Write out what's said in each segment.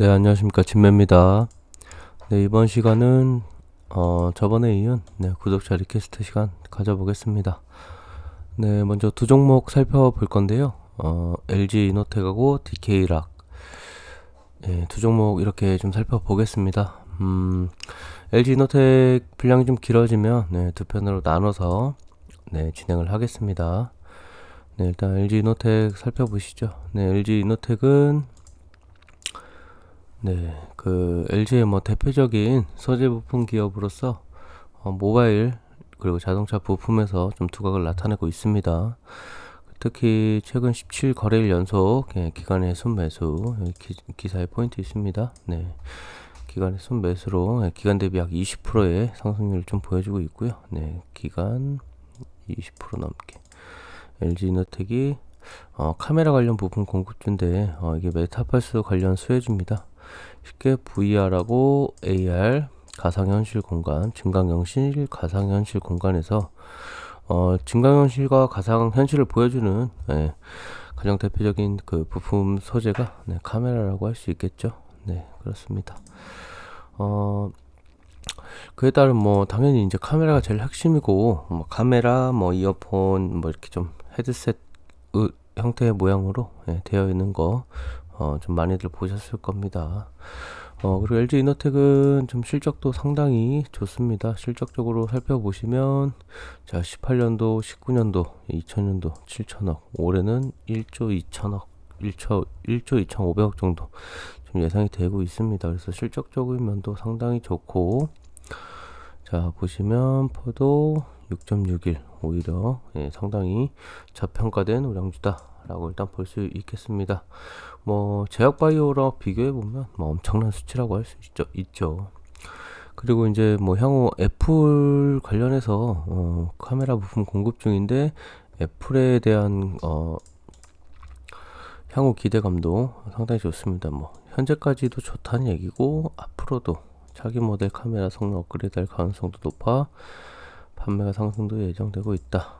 네, 안녕하십니까. 진매입니다. 네, 이번 시간은, 어, 저번에 이은, 네, 구독자 리퀘스트 시간 가져보겠습니다. 네, 먼저 두 종목 살펴볼 건데요. 어, LG 이노텍하고 DK락. 네, 두 종목 이렇게 좀 살펴보겠습니다. 음, LG 이노텍 분량이 좀 길어지면, 네, 두 편으로 나눠서, 네, 진행을 하겠습니다. 네, 일단 LG 이노텍 살펴보시죠. 네, LG 이노텍은 네, 그 LG의 뭐 대표적인 소재 부품 기업으로서 어, 모바일 그리고 자동차 부품에서 좀 두각을 나타내고 있습니다. 특히 최근 17 거래일 연속 예, 기간의 순매수 기, 사에 포인트 있습니다. 네. 기간의 순매수로 예, 기간 대비 약 20%의 상승률을 좀 보여주고 있고요. 네, 기간 20% 넘게 LG 이노텍이 어, 카메라 관련 부품 공급주인데 어, 이게 메타버스 관련 수혜주입니다. 쉽게 VR하고 AR 가상현실 공간, 증강현실 가상현실 공간에서 어, 증강현실과 가상현실을 보여주는 예, 가장 대표적인 그 부품 소재가 네, 카메라라고 할 수 있겠죠. 네, 그렇습니다. 어, 그에 따른 뭐 당연히 이제 카메라가 제일 핵심이고 뭐 카메라, 뭐 이어폰, 뭐 이렇게 좀 헤드셋 형태의 모양으로 예, 되어 있는 거 어, 좀 많이들 보셨을 겁니다. 어, 그리고 LG 이노텍은 좀 실적도 상당히 좋습니다. 실적적으로 살펴보시면, 자, 18년도, 19년도, 2000년도 7천억, 올해는 1조 2천억, 1조, 1조 2,500억 정도 좀 예상이 되고 있습니다. 그래서 실적적인 면도 상당히 좋고, 자, 보시면, 포도 6.61, 오히려 예, 상당히 저평가된 우량주다. 라고 일단 볼 수 있겠습니다. 뭐 제약바이오랑 비교해 보면 뭐 엄청난 수치라고 할 수 있죠. 있죠. 그리고 이제 뭐 향후 애플 관련해서 어, 카메라 부품 공급 중인데 애플에 대한 어, 향후 기대감도 상당히 좋습니다. 뭐 현재까지도 좋다는 얘기고 앞으로도 자기 모델 카메라 성능 업그레이드 할 가능성도 높아 판매가 상승도 예정되고 있다.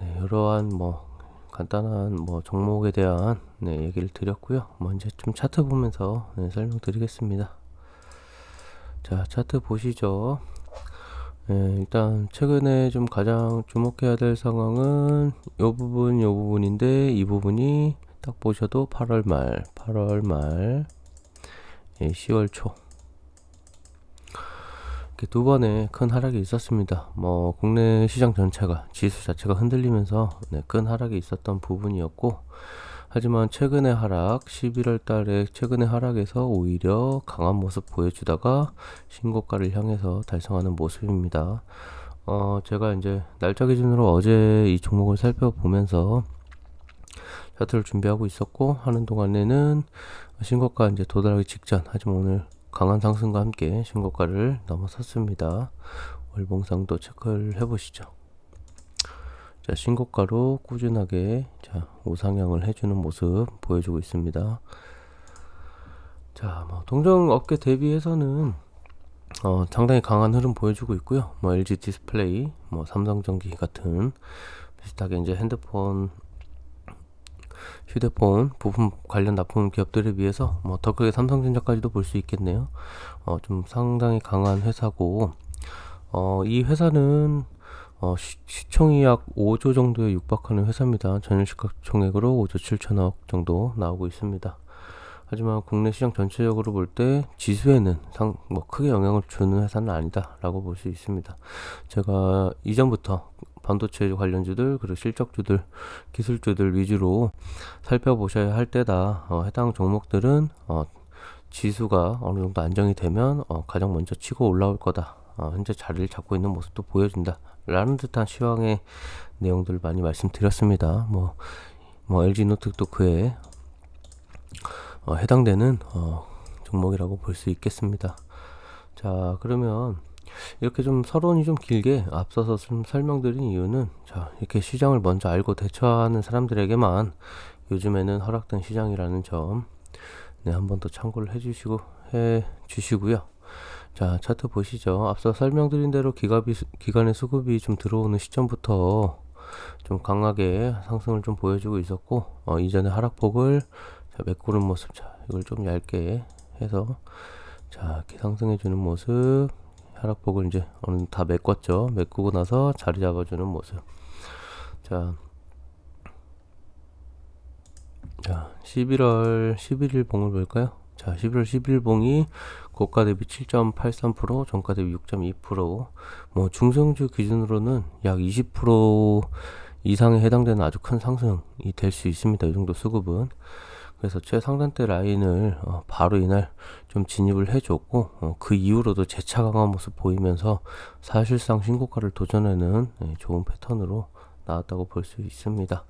네, 이러한 뭐 간단한 뭐 종목에 대한 네, 얘기를 드렸고요. 먼저 좀 차트 보면서 네, 설명드리겠습니다. 자, 차트 보시죠. 네, 일단 최근에 좀 가장 주목해야 될 상황은 이 부분, 이 부분인데 이 부분이 딱 보셔도 8월 말, 8월 말, 예, 10월 초두 번의 큰 하락이 있었습니다. 뭐 국내 시장 전체가 지수 자체가 흔들리면서 네, 큰 하락이 있었던 부분이었고 하지만 최근의 하락 11월 달에 최근의 하락에서 오히려 강한 모습 보여주다가 신고가를 향해서 달성하는 모습입니다. 어 제가 이제 날짜 기준으로 어제 이 종목을 살펴보면서 차트를 준비하고 있었고 하는 동안에는 신고가 이제 도달하기 직전 하지만 오늘 강한 상승과 함께 신고가를 넘어섰습니다. 월봉상도 체크를 해보시죠. 자, 신고가로 꾸준하게 자, 우상향을 해주는 모습 보여주고 있습니다. 자, 뭐 동종 업계 대비해서는 어, 상당히 강한 흐름 보여주고 있고요. 뭐 LG 디스플레이, 뭐 삼성전기 같은 비슷하게 이제 핸드폰 휴대폰 부품 관련 납품 기업들에 비해서 뭐 더 크게 삼성전자까지도 볼 수 있겠네요. 어, 좀 상당히 강한 회사고 어, 이 회사는 어, 시, 시총이 약 5조 정도에 육박하는 회사입니다. 전일 시가총액으로 5조 7천억 정도 나오고 있습니다. 하지만 국내 시장 전체적으로 볼 때 지수에는 상, 뭐 크게 영향을 주는 회사는 아니다라고 볼 수 있습니다. 제가 이전부터 반도체 관련주들 그리고 실적주들 기술주들 위주로 살펴보셔야 할 때다 어, 해당 종목들은 어, 지수가 어느 정도 안정이 되면 어, 가장 먼저 치고 올라올 거다 어, 현재 자리를 잡고 있는 모습도 보여준다 라는 듯한 시황의 내용들을 많이 말씀드렸습니다 뭐, 뭐 LG 노트도 그에 어, 해당되는 어, 종목이라고 볼 수 있겠습니다 자 그러면 이렇게 좀 서론이 좀 길게 앞서서 좀 설명드린 이유는 자 이렇게 시장을 먼저 알고 대처하는 사람들에게만 요즘에는 허락된 시장이라는 점 네, 한 번 더 참고를 해주시고 해 주시고요. 자 차트 보시죠. 앞서 설명드린 대로 기갑이 기간의 수급이 좀 들어오는 시점부터 좀 강하게 상승을 좀 보여주고 있었고 어, 이전의 하락폭을 자, 메꾸는 모습. 자, 이걸 좀 얇게 해서 자, 이렇게 상승해 주는 모습. 하락폭을 이제 어느 다 메꿨죠. 메꾸고 나서 자리 잡아주는 모습. 자, 자, 11월 11일 봉을 볼까요? 자, 11월 11일 봉이 고가 대비 7.83%, 종가 대비 6.2%, 뭐 중성주 기준으로는 약 20% 이상에 해당되는 아주 큰 상승이 될 수 있습니다. 이 정도 수급은. 그래서 최상단대 라인을 어, 바로 이날 좀 진입을 해줬고 어, 그 이후로도 재차 강한 모습 보이면서 사실상 신고가를 도전하는 네, 좋은 패턴으로 나왔다고 볼 수 있습니다.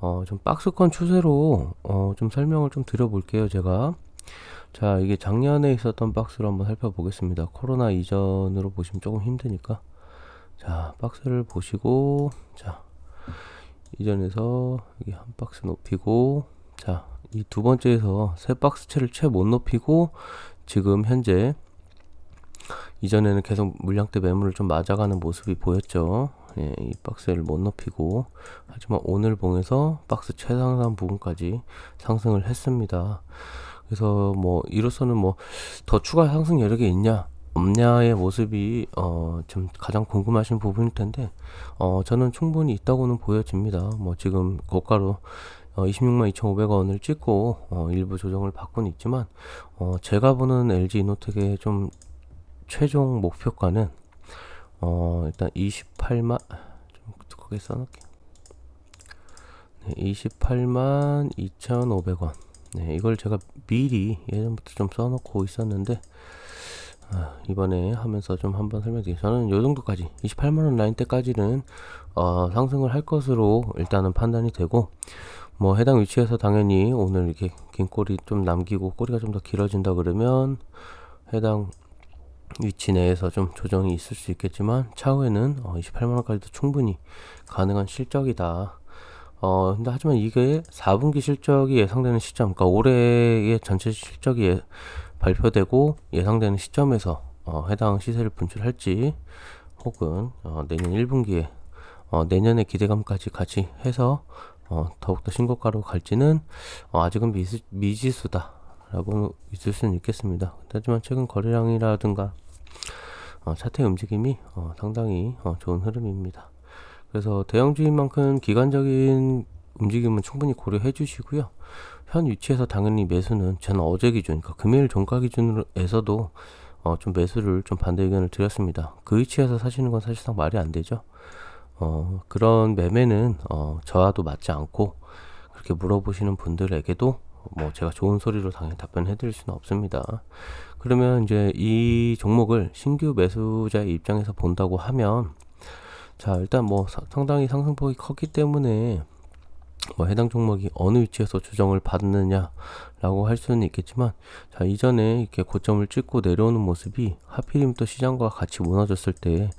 어, 좀 박스권 추세로 어, 좀 설명을 좀 드려볼게요. 제가 자 이게 작년에 있었던 박스로 한번 살펴보겠습니다. 코로나 이전으로 보시면 조금 힘드니까 자 박스를 보시고 자 이전에서 여기 한 박스 높이고 자 이 두 번째에서 세 박스채를 채 못 높이고 지금 현재 이전에는 계속 물량대 매물을 좀 맞아가는 모습이 보였죠. 예, 이 박스를 못 높이고 하지만 오늘 봉에서 박스 최상단 부분까지 상승을 했습니다. 그래서 뭐 이로서는 뭐 더 추가 상승 여력이 있냐 없냐의 모습이 어좀 가장 궁금하신 부분일 텐데 어 저는 충분히 있다고는 보여집니다. 뭐 지금 고가로 어 26만 2,500원을 찍고 어 일부 조정을 받고는 있지만 어 제가 보는 LG 이노텍의 좀 최종 목표가는 어 일단 28만 좀 크게 써놓을게요. 네, 28만 2,500원. 네, 이걸 제가 미리 예전부터 좀 써놓고 있었는데 아, 이번에 하면서 좀 한번 설명드릴게요. 저는 요 정도까지 28만원 라인 때까지는 어, 상승을 할 것으로 일단은 판단이 되고 뭐 해당 위치에서 당연히 오늘 이렇게 긴 꼬리 좀 남기고 꼬리가 좀 더 길어진다 그러면 해당 위치 내에서 좀 조정이 있을 수 있겠지만 차후에는 어, 28만원까지도 충분히 가능한 실적이다. 어, 근데 하지만 이게 4분기 실적이 예상되는 시점, 그러니까 올해의 전체 실적이 예, 발표되고 예상되는 시점에서 어, 해당 시세를 분출할지 혹은 어, 내년 1분기에 어, 내년의 기대감까지 같이 해서 어, 더욱더 신고가로 갈지는 어, 아직은 미스, 미지수다 라고 있을 수는 있겠습니다. 하지만 최근 거래량이라든가 어, 차트 움직임이 어, 상당히 어, 좋은 흐름입니다. 그래서 대형주인 만큼 기간적인 움직임은 충분히 고려해 주시고요. 현 위치에서 당연히 매수는 저는 어제 기준, 그러니까 금요일 종가 기준으로에서도 어, 좀 매수를 좀 반대 의견을 드렸습니다. 그 위치에서 사시는 건 사실상 말이 안 되죠. 어, 그런 매매는 어, 저와도 맞지 않고 그렇게 물어보시는 분들에게도 뭐 제가 좋은 소리로 당연히 답변해 드릴 수는 없습니다. 그러면 이제 이 종목을 신규 매수자의 입장에서 본다고 하면 자, 일단 뭐 사, 상당히 상승폭이 컸기 때문에 뭐 해당 종목이 어느 위치에서 조정을 받느냐라고 할 수는 있겠지만 자 이전에 이렇게 고점을 찍고 내려오는 모습이 하필이면 또 시장과 같이 무너졌을 때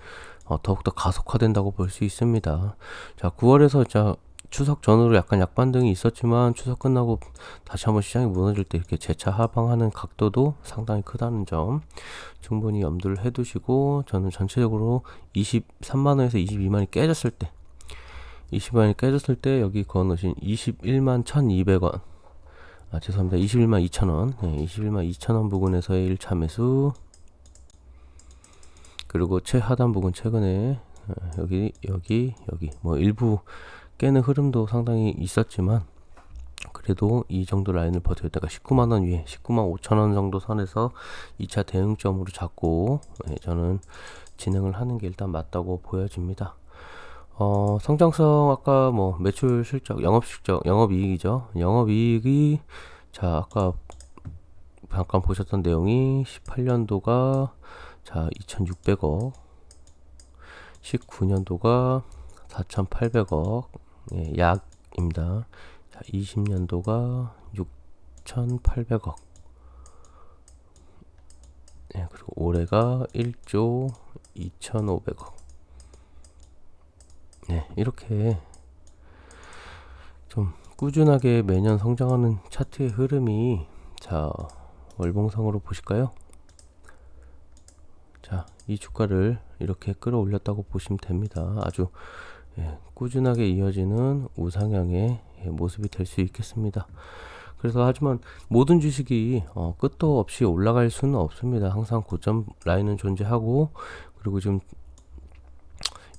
어, 더욱더 가속화된다고 볼 수 있습니다. 자 9월에서 자 추석 전후로 약간 약반등이 있었지만 추석 끝나고 다시 한번 시장이 무너질 때 이렇게 재차 하방하는 각도도 상당히 크다는 점 충분히 염두를 해두시고 저는 전체적으로 23만원에서 22만이 깨졌을 때 20만이 깨졌을 때 여기 그어놓으신 21만 1200원. 아 죄송합니다. 21만 2천원. 네, 21만 2천원 부근에서의 1차 매수 그리고 최하단 부근 최근에 어, 여기 여기 여기 뭐 일부 깨는 흐름도 상당히 있었지만 그래도 이 정도 라인을 버텼다가 19만원 위에 19만 5천원 정도 선에서 2차 대응점으로 잡고 예, 저는 진행을 하는 게 일단 맞다고 보여집니다. 어, 성장성 아까 뭐 매출 실적, 영업 실적, 영업 이익이죠. 영업 이익이 자, 아까 잠깐 보셨던 내용이 18년도가 자, 2,600억 19년도가 4,800억 예, 약입니다. 자, 20년도가 6,800억. 예, 그리고 올해가 1조 2,500억. 네, 이렇게 좀 꾸준하게 매년 성장하는 차트의 흐름이 자, 월봉상으로 보실까요? 자, 이 주가를 이렇게 끌어올렸다고 보시면 됩니다. 아주 예, 꾸준하게 이어지는 우상향의 예, 모습이 될 수 있겠습니다. 그래서 하지만 모든 주식이 어, 끝도 없이 올라갈 수는 없습니다. 항상 고점 라인은 존재하고 그리고 지금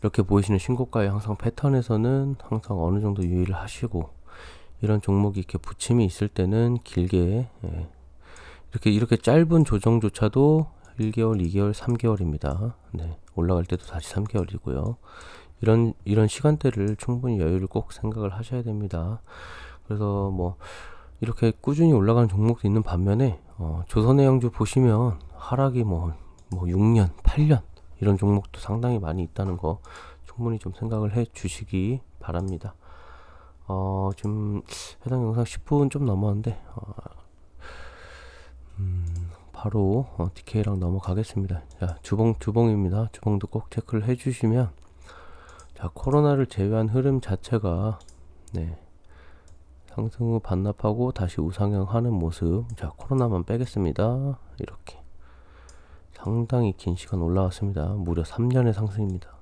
이렇게 보이시는 신고가의 항상 패턴에서는 항상 어느 정도 유의를 하시고 이런 종목이 이렇게 부침이 있을 때는 길게 예, 이렇게 이렇게 짧은 조정조차도 1개월, 2개월, 3개월입니다. 네, 올라갈 때도 다시 3개월이고요. 이런 이런 시간대를 충분히 여유를 꼭 생각을 하셔야 됩니다. 그래서 뭐 이렇게 꾸준히 올라가는 종목도 있는 반면에 어, 조선해양주 보시면 하락이 뭐, 뭐 6년, 8년 이런 종목도 상당히 많이 있다는 거 충분히 좀 생각을 해 주시기 바랍니다. 어, 지금 해당 영상 10분 좀 넘었는데 어, 음, 바로 어, DK랑 넘어가겠습니다. 자, 주봉 주봉입니다. 주봉도 꼭 체크를 해주시면 자 코로나를 제외한 흐름 자체가 네. 상승 후 반납하고 다시 우상향하는 모습. 자, 코로나만 빼겠습니다. 이렇게. 상당히 긴 시간 올라왔습니다. 무려 3년의 상승입니다.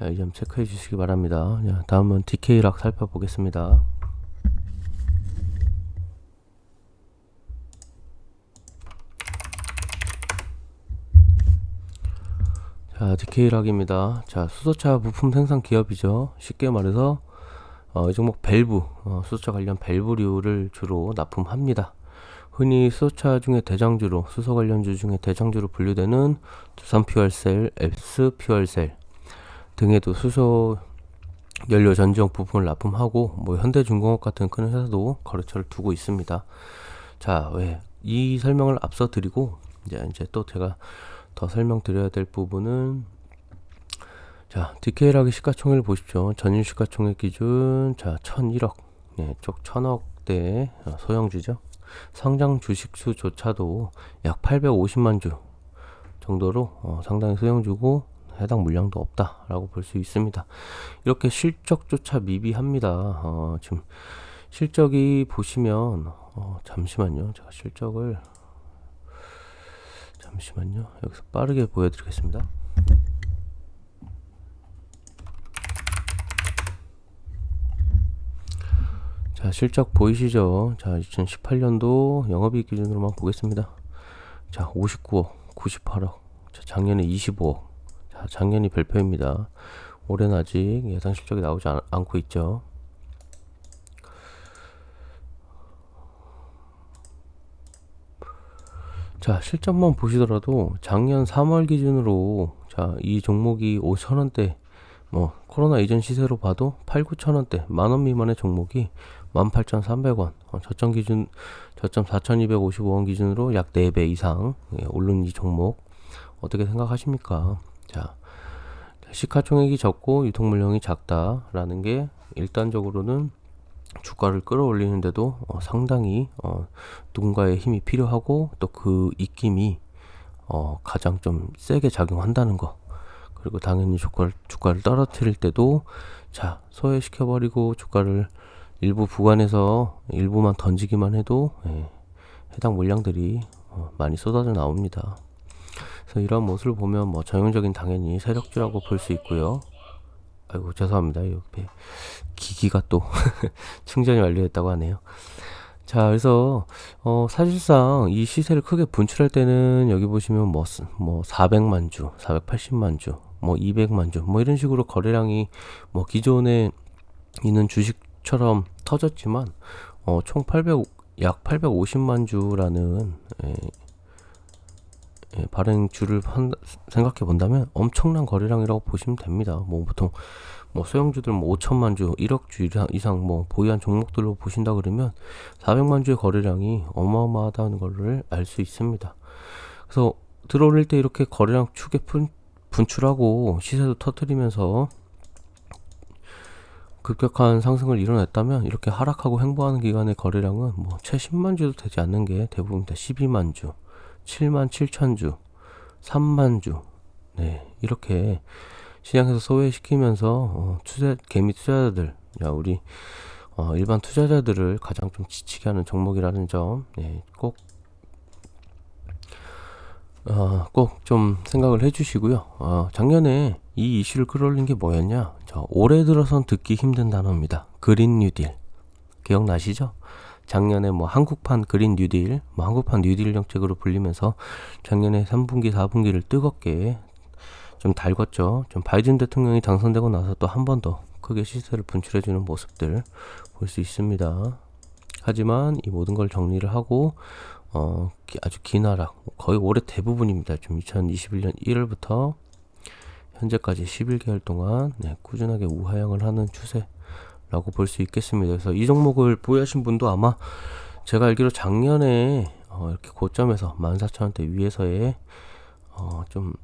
이 점 체크해 주시기 바랍니다. 자, 다음은 DK락 살펴보겠습니다. 자, DK락입니다. 자, 수소차 부품 생산 기업이죠. 쉽게 말해서 어, 이 종목 밸브, 어, 수소차 관련 밸브류를 주로 납품합니다. 흔히 수소차 중에 대장주로, 수소 관련주 중에 대장주로 분류되는 두산 퓨얼셀, 앱스 퓨얼셀 등에도 수소 연료 전지용 부품을 납품하고 뭐 현대중공업 같은 큰 회사도 거래처를 두고 있습니다. 자, 왜 이 설명을 앞서 드리고 이제 이제 또 제가 더 설명드려야 될 부분은 자 디케일하게 시가총액을 보십시오. 전일 시가총액 기준 자 1001억 네, 쪽 1000억대 소형주죠. 상장 주식수조차도 약 850만 주 정도로 어, 상당히 소형주고 해당 물량도 없다라고 볼 수 있습니다. 이렇게 실적조차 미비합니다. 어, 지금 실적이 보시면 어, 잠시만요. 제가 실적을 잠시만요. 여기서 빠르게 보여드리겠습니다. 자, 실적 보이시죠? 자, 2018년도 영업이익 기준으로만 보겠습니다. 자, 59억, 98억, 자, 작년에 25억. 자, 작년이 별표입니다. 올해는 아직 예상 실적이 나오지 않, 않고 있죠. 자, 실적만 보시더라도 작년 3월 기준으로 자, 이 종목이 5천원대 뭐 코로나 이전 시세로 봐도 8, 9천원대 만원 미만의 종목이 18,300원 어, 저점 기준 저점 4,255원 기준으로 약 4배 이상 예, 오른 이 종목 어떻게 생각하십니까? 자, 시가총액이 적고 유통 물량이 작다라는 게 일단적으로는 주가를 끌어올리는데도 어, 상당히 어, 누군가의 힘이 필요하고 또 그 입김이 어, 가장 좀 세게 작용한다는 거. 그리고 당연히 주가를, 주가를 떨어뜨릴 때도 자 소외시켜버리고 주가를 일부 구간에서 일부만 던지기만 해도 예, 해당 물량들이 어, 많이 쏟아져 나옵니다. 그래서 이런 모습을 보면 뭐 전형적인 당연히 세력주라고 볼 수 있고요. 아이고 죄송합니다. 옆에 기기가 또 충전이 완료했다고 하네요. 자, 그래서 어 사실상 이 시세를 크게 분출할 때는 여기 보시면 뭐, 뭐 400만 주, 480만 주, 뭐 200만 주, 뭐 이런 식으로 거래량이 뭐 기존에 있는 주식처럼 터졌지만 어 총 800, 약 850만 주라는 예, 예, 발행 주를 생각해 본다면 엄청난 거래량이라고 보시면 됩니다. 뭐 보통 뭐 소형주들 뭐 5천만 주, 1억 주 이상 뭐 보유한 종목들로 보신다 그러면 400만 주의 거래량이 어마어마하다는 것을 알수 있습니다. 그래서 들어올릴 때 이렇게 거래량 축에 분, 분출하고 시세도 터트리면서 급격한 상승을 이뤄냈다면 이렇게 하락하고 횡보하는 기간의 거래량은 뭐채 10만 주도 되지 않는 게 대부분입니다. 12만 주. 7만 7천 주, 3만 주, 네 이렇게 시장에서 소외시키면서 어, 투자 개미 투자자들, 야 우리 어, 일반 투자자들을 가장 좀 지치게 하는 종목이라는 점, 네, 꼭 어, 꼭 좀 생각을 해주시고요. 어, 작년에 이 이슈를 끌어올린 게 뭐였냐? 저 올해 들어선 듣기 힘든 단어입니다. 그린 뉴딜. 기억나시죠? 작년에 뭐 한국판 그린 뉴딜, 뭐 한국판 뉴딜 정책으로 불리면서 작년에 3분기, 4분기를 뜨겁게 좀 달궜죠. 좀 바이든 대통령이 당선되고 나서 또 한 번 더 크게 시세를 분출해주는 모습들 볼 수 있습니다. 하지만 이 모든 걸 정리를 하고 어, 아주 긴 하락, 거의 올해 대부분입니다. 좀 2021년 1월부터 현재까지 11개월 동안 네, 꾸준하게 우하향을 하는 추세 라고 볼 수 있겠습니다. 그래서 이 종목을 보유하신 분도 아마 제가 알기로 작년에 어, 이렇게 고점에서 14,000원대 위에서의 어, 좀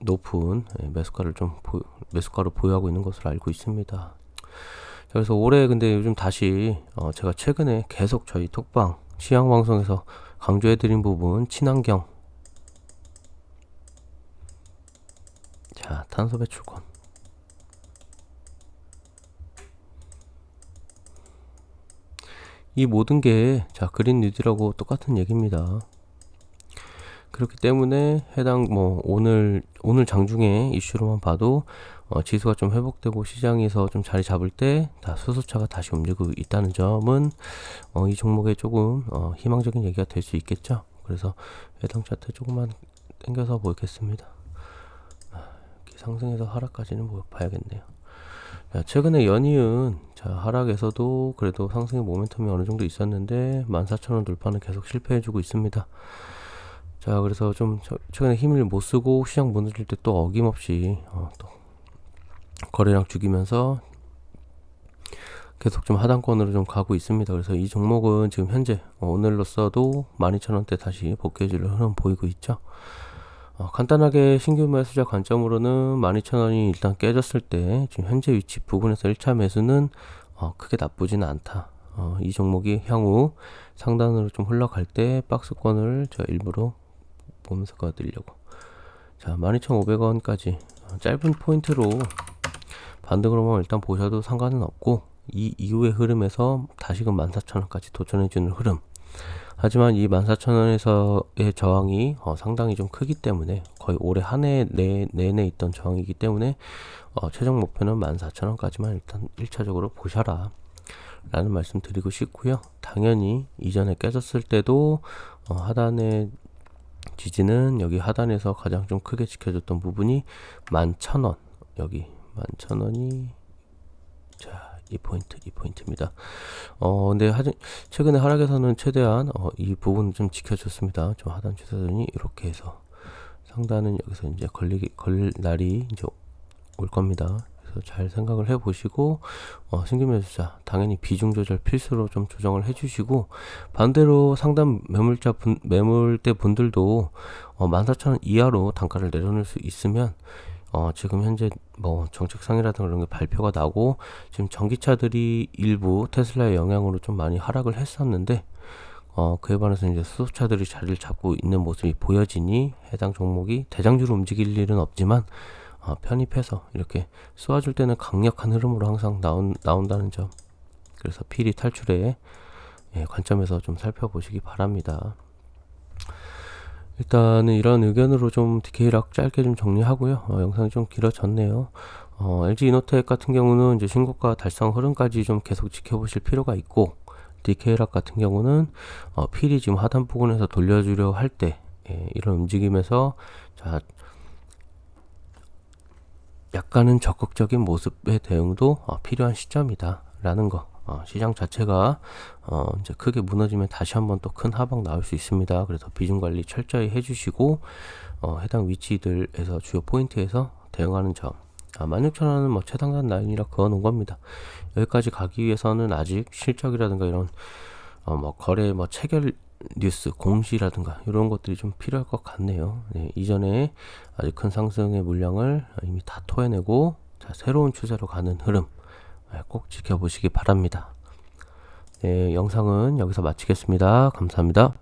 높은 예, 매수가를 좀 보, 매수가로 보유하고 있는 것으로 알고 있습니다. 그래서 올해 근데 요즘 다시 어, 제가 최근에 계속 저희 톡방 시향 방송에서 강조해드린 부분 친환경 자 탄소 배출권 이 모든 게 자 그린 뉴딜하고 똑같은 얘기입니다. 그렇기 때문에 해당 뭐 오늘 오늘 장중에 이슈로만 봐도 어, 지수가 좀 회복되고 시장에서 좀 자리 잡을 때 다 수소차가 다시 움직이고 있다는 점은 어, 이 종목에 조금 어, 희망적인 얘기가 될 수 있겠죠. 그래서 해당 차트 조금만 당겨서 보겠습니다. 아, 상승해서 하락까지는 뭐 봐야겠네요. 자, 최근에 연이은 자, 하락에서도 그래도 상승의 모멘텀이 어느 정도 있었는데 14,000원 돌파는 계속 실패해주고 있습니다. 자, 그래서 좀 최근에 힘을 못 쓰고 시장 무너질 때 또 어김없이 어, 또 거래량 죽이면서 계속 좀 하단권으로 좀 가고 있습니다. 그래서 이 종목은 지금 현재 어, 오늘로써도 12,000원대 다시 복귀해줄 흐름 보이고 있죠. 어, 간단하게 신규 매수자 관점으로는 12,000원이 일단 깨졌을 때 지금 현재 위치 부분에서 1차 매수는 어, 크게 나쁘지는 않다. 어, 이 종목이 향후 상단으로 좀 흘러갈 때 박스권을 제가 일부러 보면서 가드리려고. 자 12,500원까지. 어, 짧은 포인트로 반등으로만 일단 보셔도 상관은 없고 이 이후의 흐름에서 다시금 14,000원까지 도전해주는 흐름 하지만 이 14,000원에서의 저항이 어, 상당히 좀 크기 때문에 거의 올해 한 해 내내 있던 저항이기 때문에 어, 최종 목표는 14,000원까지만 일단 1차적으로 보셔라. 라는 말씀 드리고 싶고요. 당연히 이전에 깨졌을 때도 어, 하단에 지지는 여기 하단에서 가장 좀 크게 지켜줬던 부분이 11,000원. 여기 11,000원이 자, 이 포인트, 이 포인트입니다. 어, 근데 하, 최근에 하락에서는 최대한 어, 이 부분 좀 지켜줬습니다. 좀 하단 추세선이 이렇게 해서 상단은 여기서 이제 걸리기 걸 날이 이제 올 겁니다. 그래서 잘 생각을 해 보시고 어, 신규 매수자 당연히 비중 조절 필수로 좀 조정을 해 주시고 반대로 상단 매물자 분, 매물대 분들도 어, 14,000원 이하로 단가를 내려놓을 수 있으면 어, 지금 현재 뭐 정책상이라든가 그런 게 발표가 나고 지금 전기차들이 일부 테슬라의 영향으로 좀 많이 하락을 했었는데 어, 그에 반해서 이제 수소차들이 자리를 잡고 있는 모습이 보여지니 해당 종목이 대장주로 움직일 일은 없지만 어, 편입해서 이렇게 쏘아줄 때는 강력한 흐름으로 항상 나온, 나온다는 점 그래서 필히 탈출의 예, 관점에서 좀 살펴보시기 바랍니다. 일단은 이런 의견으로 좀 디케이락 짧게 좀 정리하고요. 어, 영상이 좀 길어졌네요. 어, LG 이노텍 같은 경우는 이제 신고가 달성 흐름까지 좀 계속 지켜보실 필요가 있고 디케이락 같은 경우는 어, 필이 지금 하단 부분에서 돌려주려 할때 예, 이런 움직임에서 자 약간은 적극적인 모습의 대응도 어, 필요한 시점이다 라는 거. 어, 시장 자체가 어, 이제 크게 무너지면 다시 한번 또 큰 하방 나올 수 있습니다. 그래서 비중 관리 철저히 해주시고 어, 해당 위치들에서 주요 포인트에서 대응하는 점. 아, 16,000원은 뭐 최상단 라인이라 그어놓은 겁니다. 여기까지 가기 위해서는 아직 실적이라든가 이런 어, 뭐 거래 뭐 체결 뉴스 공시라든가 이런 것들이 좀 필요할 것 같네요. 네, 이전에 아주 큰 상승의 물량을 이미 다 토해내고 자, 새로운 추세로 가는 흐름 네, 꼭 지켜보시기 바랍니다. 네, 영상은 여기서 마치겠습니다. 감사합니다.